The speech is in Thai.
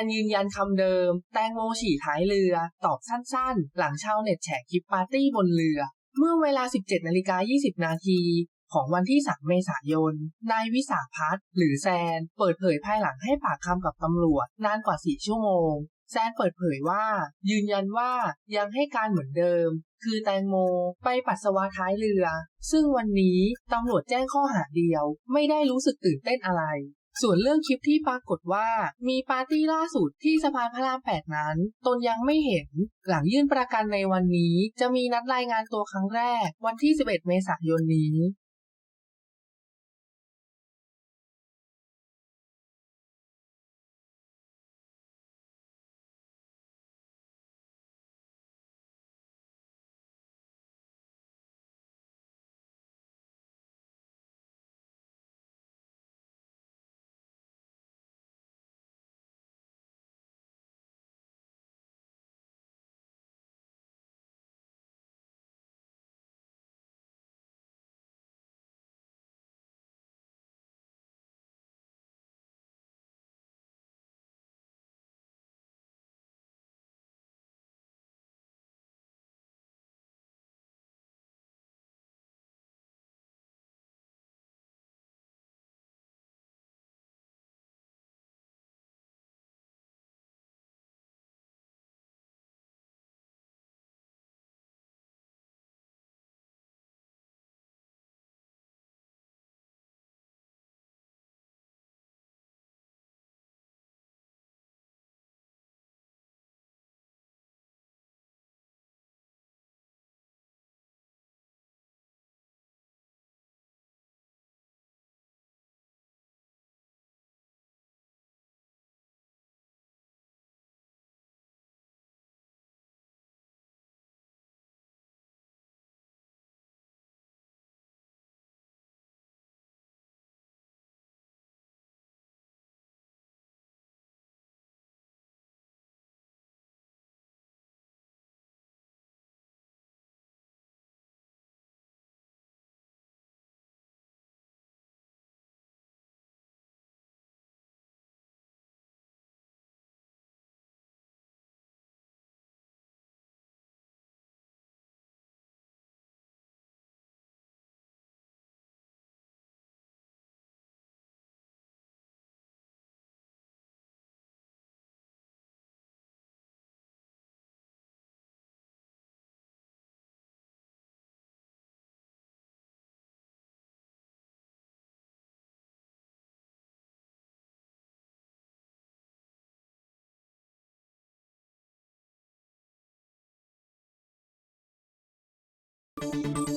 นยืนยันคำเดิม แตงโมฉี่ท้ายเรือ ตอบสั้นๆ หลังชาวเน็ตแฉคลิปปาร์ตี้บนเรือ เมื่อเวลา 17นาฬิกา20 นาทีของวันที่ 3 เมษายน นายวิสาพัฒน์หรือแซน เปิดเผยภายหลังให้ปากคำกับตำรวจ นานกว่า 4 ชั่วโมง แซนเปิดเผยว่า ยืนยันว่ายังให้การเหมือนเดิม คือแตงโมไปปัสสาวะท้ายเรือ ซึ่งวันนี้ตำรวจแจ้งข้อหาเดียว ไม่ได้รู้สึกตื่นเต้นอะไร ส่วนเรื่องคลิปที่ปรากฏว่า มีปาร์ตี้ล่าสุดที่สะพานพระราม8นั้น ตนยังไม่เห็น หลังยื่นประกันในวันนี้ จะมีนัดรายงานตัวครั้งแรก วันที่ 11 เมษายนนี้ Thank you